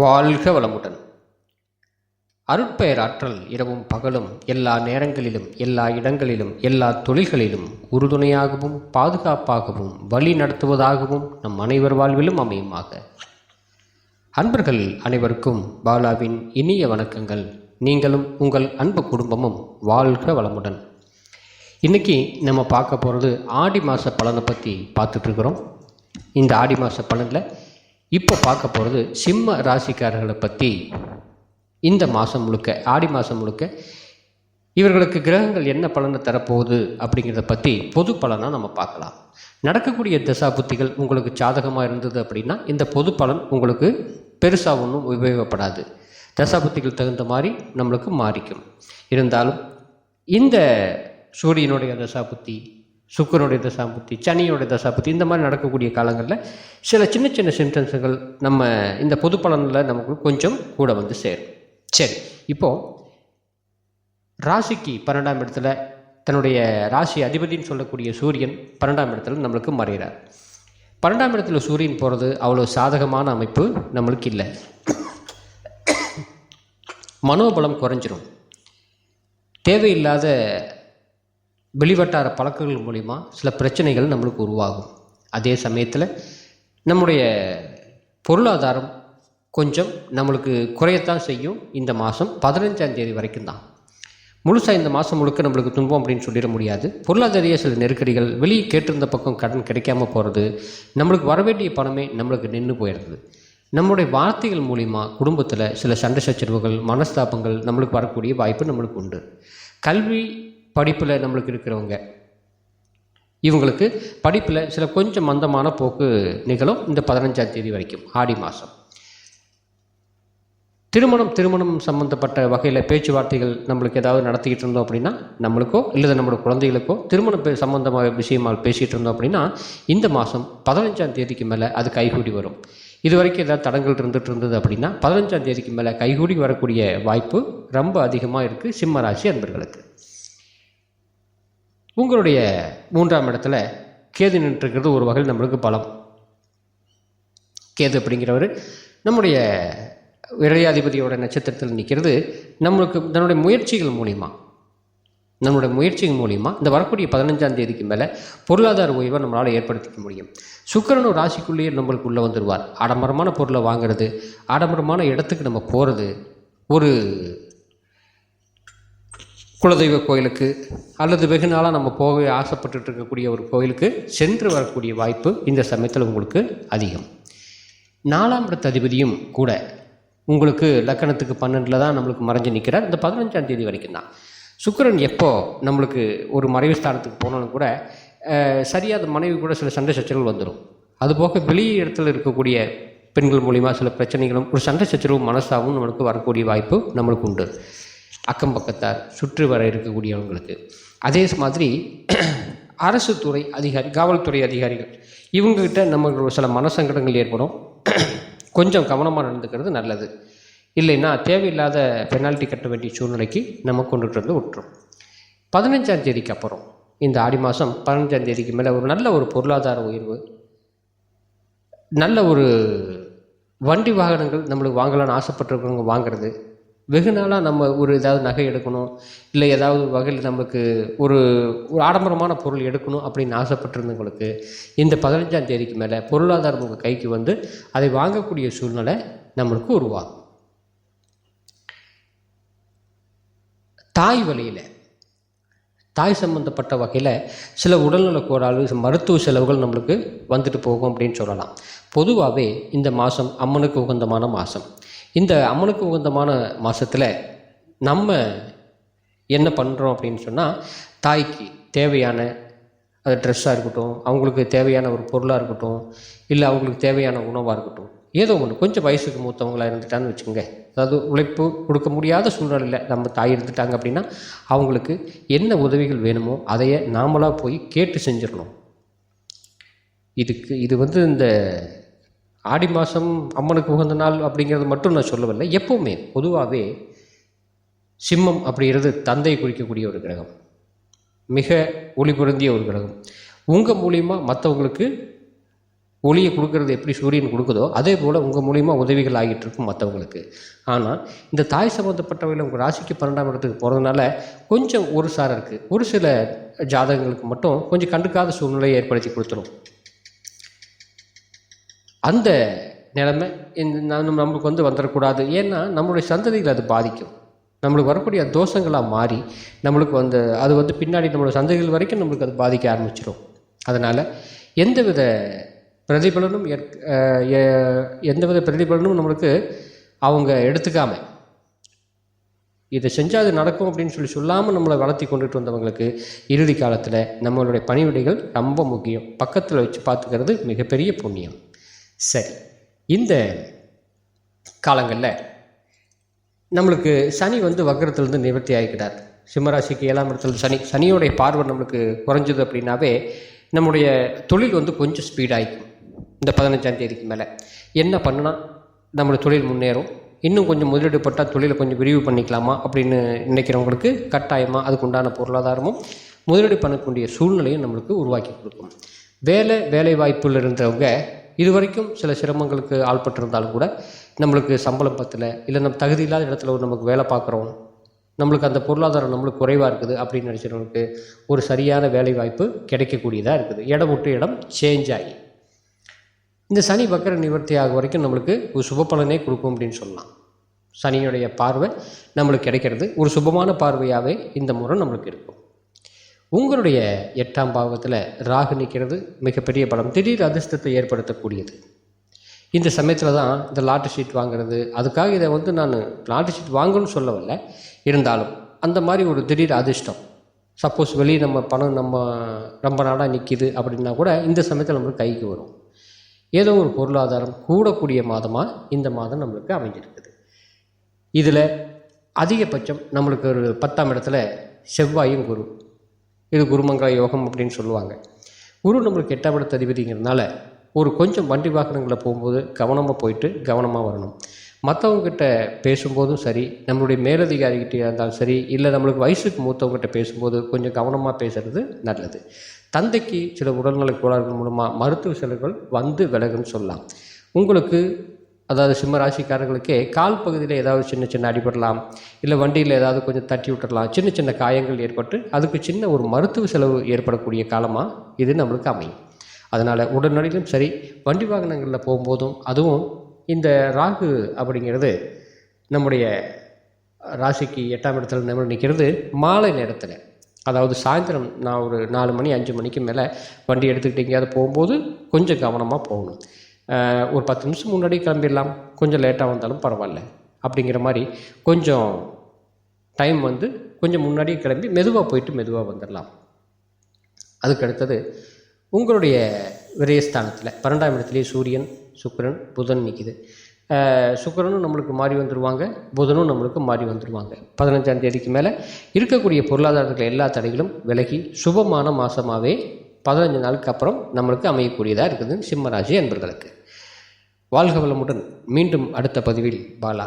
வாழ்க வளமுடன். அருட்பெயர் ஆற்றல் இரவும் பகலும் எல்லா நேரங்களிலும் எல்லா இடங்களிலும் எல்லா தொழில்களிலும் உறுதுணையாகவும் பாதுகாப்பாகவும் வழி நடத்துவதாகவும் நம் அனைவர் வாழ்விலும் அமையுமாக. அன்பர்கள் அனைவருக்கும் பாலாவின் இனிய வணக்கங்கள். நீங்களும் உங்கள் அன்பு குடும்பமும் வாழ்க வளமுடன். இன்னைக்கு நம்ம பார்க்க போகிறது ஆடி மாத பலனை பற்றி பார்த்துட்ருக்குறோம் இந்த ஆடி மாத பலனில் இப்போ பார்க்க போகிறது சிம்ம ராசிக்காரர்களை பற்றி இந்த மாதம் முழுக்க ஆடி மாதம் முழுக்க இவர்களுக்கு கிரகங்கள் என்ன பலனை தரப்போகுது அப்படிங்கிறத பற்றி பொது பலனாக நம்ம பார்க்கலாம். நடக்கக்கூடிய தசா புத்திகள் உங்களுக்கு சாதகமாக இருந்தது அப்படின்னா இந்த பொது பலன் உங்களுக்கு பெருசாக ஒன்றும் உபயோகப்படாது. தசா புத்திகள் தகுந்த மாதிரி நம்மளுக்கு மாறிக்கும். இருந்தாலும் இந்த சூரியனுடைய தசாபுத்தி சுக்கரனுடைய தசாபுத்தி சனியோடைய தசாபுத்தி இந்த மாதிரி நடக்கக்கூடிய காலங்களில் சில சின்ன சின்ன சிம்டம்ஸுகள் நம்ம இந்த பொது பலனில் நமக்கு கொஞ்சம் கூட வந்து சேரும். சரி இப்போது ராசிக்கு பன்னெண்டாம் இடத்துல தன்னுடைய ராசி அதிபதின்னு சொல்லக்கூடிய சூரியன் பன்னெண்டாம் இடத்துல நம்மளுக்கு மறைகிறார் பன்னெண்டாம் இடத்துல சூரியன் போகிறது அவ்வளோ சாதகமான அமைப்பு நம்மளுக்கு இல்லை. மனோபலம் குறைஞ்சிரும். தேவையில்லாத வெளிவட்டார பழக்கங்கள் மூலிமா சில பிரச்சனைகள் நம்மளுக்கு உருவாகும். அதே சமயத்தில் நம்முடைய பொருளாதாரம் கொஞ்சம் நம்மளுக்கு குறையத்தான் செய்யும். இந்த மாதம் பதினஞ்சாம் தேதி வரைக்கும் தான். முழுசாக இந்த மாதம் முழுக்க நம்மளுக்கு துன்பம் அப்படின்னு சொல்லிட முடியாது. பொருளாதார சில நெருக்கடிகள் வெளியே கேட்டிருந்த பக்கம் கடன் கிடைக்காம போகிறது நம்மளுக்கு வரவேண்டிய பணமே நம்மளுக்கு நின்று போயிடுது. நம்மளுடைய வார்த்தைகள் மூலிமா குடும்பத்தில் சில சண்டை சச்சரவுகள் மனஸ்தாபங்கள் நம்மளுக்கு வரக்கூடிய வாய்ப்பு நம்மளுக்கு உண்டு. கல்வி படிப்பில் நம்மளுக்கு இருக்கிறவங்க. இவங்களுக்கு படிப்பில் சில கொஞ்சம் மந்தமான போக்கு நிகழும் இந்த பதினஞ்சாம் தேதி வரைக்கும் ஆடி மாதம் திருமணம் திருமணம் சம்மந்தப்பட்ட வகையில் பேச்சுவார்த்தைகள் நம்மளுக்கு ஏதாவது நடத்திக்கிட்டு இருந்தோம் அப்படின்னா நம்மளுக்கோ இல்லை நம்மளோட குழந்தைகளுக்கோ திருமணம் பே சம்மந்தமாக விஷயமாக பேசிகிட்டு இருந்தோம் அப்படின்னா இந்த மாதம் பதினஞ்சாம் தேதிக்கு மேலே அது கைகூடி வரும். இது வரைக்கும் ஏதாவது தடங்கள் இருந்துகிட்டு இருந்தது அப்படின்னா பதினஞ்சாம் தேதிக்கு மேலே கைகூடி வரக்கூடிய வாய்ப்பு ரொம்ப அதிகமாக இருக்குது சிம்ம ராசி அன்பர்களுக்கு. உங்களுடைய மூன்றாம் இடத்துல கேது நின்றுருக்கிறது ஒரு வகையில் நம்மளுக்கு பலம். கேது அப்படிங்கிறவர் நம்முடைய விரையாதிபதியோட நட்சத்திரத்தில் நிற்கிறது. நம்மளுக்கு தன்னுடைய முயற்சிகள் மூலிமா நம்மளுடைய முயற்சிகள் மூலிமா இந்த வரக்கூடிய பதினஞ்சாம் தேதிக்கு மேலே பொருளாதார உயர்வை நம்மளால் ஏற்படுத்திக்க முடியும். சுக்கரனும் ராசிக்குள்ளேயே நம்மளுக்கு உள்ளே வந்துடுவார் ஆடம்பரமான பொருளை வாங்குறது ஆடம்பரமான இடத்துக்கு நம்ம போகிறது ஒரு குலதெய்வ கோயிலுக்கு அல்லது வெகு நாளாக நம்ம போகவே ஆசைப்பட்டுட்டு இருக்கக்கூடிய ஒரு கோயிலுக்கு சென்று வரக்கூடிய வாய்ப்பு இந்த சமயத்தில் உங்களுக்கு அதிகம். நாலாம் இடத்த அதிபதியும் கூட உங்களுக்கு லக்கணத்துக்கு பன்னெண்டில் தான் நம்மளுக்கு மறைஞ்சு நிற்கிறார் இந்த பதினஞ்சாம் தேதி வரைக்கும் தான். சுக்கரன் எப்போ நம்மளுக்கு ஒரு மறைவு ஸ்தானத்துக்கு போனாலும் கூட சரியாக மனைவி கூட சில சண்டை சச்சரவுகள் வந்துடும் அதுபோக வெளி இடத்துல இருக்கக்கூடிய பெண்கள் மூலிமா சில பிரச்சனைகளும் ஒரு சண்டை சச்சரவு மனசாகவும் நம்மளுக்கு வரக்கூடிய வாய்ப்பு நம்மளுக்கு உண்டு. அக்கம் பக்கத்தார் சுற்றி வர இருக்கக்கூடியவங்களுக்கு. அதே மாதிரி அரசு துறை அதிகாரி காவல்துறை அதிகாரிகள் இவங்ககிட்ட நமக்கு சில மனசங்கடங்கள் ஏற்படும். கொஞ்சம் கவனமாக நடந்துக்கிறது நல்லது. இல்லைன்னா தேவையில்லாத பெனால்ட்டி கட்ட வேண்டிய சூழ்நிலைக்கு நம்ம கொண்டுட்டு வந்து விட்டுரும். பதினஞ்சாம் தேதிக்கு அப்புறம் இந்த ஆடி மாதம் பதினஞ்சாம் தேதிக்கு மேலே ஒரு நல்ல ஒரு பொருளாதார உயர்வு நல்ல ஒரு வண்டி வாகனங்கள் நம்மளுக்கு வாங்கலாம்னு ஆசைப்பட்டிருக்கிறவங்க வாங்குறது வெகு நாளாக நம்ம ஒரு ஏதாவது நகை எடுக்கணும் இல்லை ஏதாவது வகையில் நமக்கு ஒரு ஒரு ஆடம்பரமான பொருள் எடுக்கணும் அப்படின்னு ஆசைப்பட்டிருந்தவங்களுக்கு இந்த பதினஞ்சாம் தேதிக்கு மேலே பொருளாதாரம் உங்கள் கைக்கு வந்து அதை வாங்கக்கூடிய சூழ்நிலை நம்மளுக்கு உருவாகும். தாய் வழியில் தாய் சம்பந்தப்பட்ட வகையில் சில உடல்நல கோளாறு மருத்துவ செலவுகள் நம்மளுக்கு வந்துட்டு போகும் அப்படின்னு சொல்லலாம். பொதுவாகவே இந்த மாதம் அம்மனுக்கு உகந்தமான மாதம் இந்த அம்மனுக்கு உகந்தமான மாதத்தில் நம்ம என்ன பண்ணுறோம் அப்படின்னு சொன்னால் தாய்க்கு தேவையான அது ட்ரெஸ்ஸாக இருக்கட்டும் அவங்களுக்கு தேவையான ஒரு பொருளாக இருக்கட்டும் இல்லை அவங்களுக்கு தேவையான உணவாக இருக்கட்டும் ஏதோ ஒன்று கொஞ்சம் வயசுக்கு மூத்தவங்களாக இருந்துட்டான்னு வச்சுக்கோங்க. அதாவது உழைப்பு கொடுக்க முடியாத சூழ்நிலையில் நம்ம தாய் இருந்துட்டாங்க அப்படின்னா அவங்களுக்கு என்ன உதவிகள் வேணுமோ அதையே நாமளாக போய் கேட்டு செஞ்சிடணும். இதுக்கு இது வந்து இந்த ஆடி மாதம் அம்மனுக்கு உகந்த நாள் அப்படிங்கிறது மட்டும் நான் சொல்லவில்லை. எப்போவுமே பொதுவாகவே சிம்மம் அப்படிங்கிறது தந்தையை குறிக்கக்கூடிய ஒரு கிரகம். மிக ஒளி பொருந்திய ஒரு கிரகம். உங்கள் மூலியமாக மற்றவங்களுக்கு ஒளியை கொடுக்கறது எப்படி சூரியன் கொடுக்குதோ அதே போல் உங்கள் மூலிமா உதவிகள் ஆகிட்டு இருக்கும் மற்றவங்களுக்கு ஆனால் இந்த தாய் சம்மந்தப்பட்டவையில் உங்கள் ராசிக்கு பன்னெண்டாம் இடத்துக்கு போகிறதுனால கொஞ்சம் ஒரு சாரம் இருக்குது ஒரு சில ஜாதகங்களுக்கு மட்டும் கொஞ்சம் கண்டுக்காத சூழ்நிலையை ஏற்படுத்தி கொடுத்துரும். அந்த நிலைமை இந்த நம்ம நம்மளுக்கு வந்து வந்துடக்கூடாது. ஏன்னா நம்மளுடைய சந்ததிகளை அது பாதிக்கும். நம்மளுக்கு வரக்கூடிய தோஷங்களாக மாறி நம்மளுக்கு வந்து அது வந்து பின்னாடி நம்மளோட சந்ததிகள் வரைக்கும் நம்மளுக்கு அது பாதிக்க ஆரம்பிச்சிடும் அதனால் எந்தவித பிரதிபலனும் எந்தவித பிரதிபலனும் நம்மளுக்கு அவங்க எடுத்துக்காம இதை செஞ்சால் அது நடக்கும் அப்படின்னு சொல்லி சொல்லாமல் நம்மளை வளர்த்தி கொண்டுட்டு வந்தவங்களுக்கு இறுதி காலத்தில் நம்மளுடைய பணிவிடைகள் ரொம்ப முக்கியம். பக்கத்தில் வச்சு பார்த்துக்கிறது மிகப்பெரிய புண்ணியம். சரி. இந்த காலங்களில் நம்மளுக்கு சனி வந்து வக்கரத்துலேருந்து நிவர்த்தி ஆகிக்கிறார் சிம்மராசிக்கு ஏழாம் இடத்துல சனி. சனியோடைய பார்வை நம்மளுக்கு குறைஞ்சது அப்படின்னாவே நம்முடைய தொழில் வந்து கொஞ்சம் ஸ்பீடாகிக்கும் இந்த பதினஞ்சாம் தேதிக்கு மேலே. என்ன பண்ணுனா நம்மளோட தொழில் முன்னேறும். இன்னும் கொஞ்சம் முதலீடு பட்டால் தொழிலை கொஞ்சம் விரிவு பண்ணிக்கலாமா அப்படின்னு நினைக்கிறவங்களுக்கு கட்டாயமாக அதுக்குண்டான பொருளாதாரமும் முதலீடு பண்ணக்கூடிய சூழ்நிலையும் நம்மளுக்கு உருவாக்கி கொடுக்கும். வேலை வேலை வாய்ப்பில் இருந்தவங்க இது வரைக்கும் சில சிரமங்களுக்கு ஆள்பட்டிருந்தாலும் கூட நம்மளுக்கு சம்பளம் பத்தில் இல்லை நம்ம தகுதி இல்லாத இடத்துல ஒரு நமக்கு வேலை பார்க்குறோம் நம்மளுக்கு அந்த பொருளாதாரம் நம்மளுக்கு குறைவாக இருக்குது அப்படின்னு நினச்சவங்களுக்கு ஒரு சரியான வேலை வாய்ப்பு கிடைக்கக்கூடியதாக இருக்குது. இடம் விட்டு இடம் சேஞ்ச் ஆகி. இந்த சனி வக்கர நிவர்த்தி ஆகும் வரைக்கும் நம்மளுக்கு ஒரு சுப பலனே கொடுக்கும் அப்படின்னு சொல்லலாம். சனியுடைய பார்வை நம்மளுக்கு கிடைக்கிறது. ஒரு சுபமான பார்வையாகவே இந்த முறை நம்மளுக்கு இருக்கும். உங்களுடைய எட்டாம் பாவத்தில் ராகு நிற்கிறது மிகப்பெரிய பலம். திடீர் அதிர்ஷ்டத்தை ஏற்படுத்தக்கூடியது. இந்த சமயத்தில் தான் இந்த லாட்டு ஷீட் வாங்குறது. அதுக்காக இதை வந்து நான் லாட்டு ஷீட் வாங்கணும்னு சொல்லவில்ல. இருந்தாலும் அந்த மாதிரி ஒரு திடீர் அதிர்ஷ்டம். சப்போஸ் வெளியே நம்ம பணம் நம்ம ரொம்ப நாடாக நிற்கிது அப்படின்னா கூட இந்த சமயத்தில் நம்மளுக்கு கைக்கு வரும். ஏதோ ஒரு பொருளாதாரம் கூடக்கூடிய மாதமாக இந்த மாதம் நம்மளுக்கு அமைஞ்சிருக்குது. இதில் அதிகபட்சம் நம்மளுக்கு ஒரு பத்தாம் இடத்துல செவ்வாயும் குரு. இது குருமங்கள யோகம் அப்படின்னு சொல்லுவாங்க. குரு நம்மளுக்கு எட்டாம் இடத்து அதிபதிங்கிறதுனால ஒரு கொஞ்சம் வண்டி வாகனங்களில் போகும்போது கவனமாக போயிட்டு கவனமாக வரணும். மற்றவங்ககிட்ட பேசும்போதும் சரி நம்மளுடைய மேலதிகாரிகிட்டே இருந்தாலும் சரி இல்லை நம்மளுக்கு வயசுக்கு மூத்தவங்ககிட்ட பேசும்போது கொஞ்சம் கவனமாக பேசுறது நல்லது. தந்தைக்கு சில உடல்நல கோளாறுகள் மூலமாக மருத்துவ செலவுகள் வந்து விலகுன்னு சொல்லலாம். உங்களுக்கு அதாவது சிம்ம ராசிக்காரர்களுக்கு கால் பகுதியில் ஏதாவது சின்ன சின்ன அடிபடலாம் இல்லை வண்டியில் ஏதாவது கொஞ்சம் தட்டி விட்டுடலாம் சின்ன சின்ன காயங்கள் ஏற்பட்டு அதுக்கு சின்ன ஒரு மருத்துவ செலவு ஏற்படக்கூடிய காலமாக இது நம்மளுக்கு அமையும். அதனால் உடனடியிலும் சரி வண்டி வாகனங்களில் போகும்போதும் அதுவும் இந்த ராகு அப்படிங்கிறது நம்முடைய ராசிக்கு எட்டாம் இடத்துல நம்ம நிற்கிறது மாலை நேரத்தில். அதாவது சாயந்தரம் நான் ஒரு நாலு மணி அஞ்சு மணிக்கு மேலே வண்டி எடுத்துக்கிட்டு எங்கேயாவது போகும்போது கொஞ்சம் கவனமாக போகணும். ஒரு பத்து நிமிஷம் முன்னாடி கிளம்பிடலாம். கொஞ்சம் லேட்டாக வந்தாலும் பரவாயில்ல. அப்படிங்கிற மாதிரி கொஞ்சம் டைம் வந்து கொஞ்சம் முன்னாடியே கிளம்பி மெதுவாக போயிட்டு மெதுவாக வந்துடலாம். அதுக்கு அடுத்தது உங்களுடைய விரயஸ்தானத்தில் பன்னெண்டாம் இடத்துலேயே சூரியன் சுக்கரன் புதன் நிற்கிது சுக்கரனும் நம்மளுக்கு மாறி வந்துடுவாங்க புதனும் நம்மளுக்கு மாறி வந்துடுவாங்க பதினஞ்சாம் தேதிக்கு மேலே இருக்கக்கூடிய பொருளாதாரத்தில் எல்லா தடைகளும் விலகி சுபமான மாதமாகவே பதினஞ்சு நாளுக்கு அப்புறம் நம்மளுக்கு அமையக்கூடியதாக இருக்குது சிம்மராசி என்பர்களுக்கு வாழ்க வளமுடன் மீண்டும் அடுத்த பதிவில் பாலா.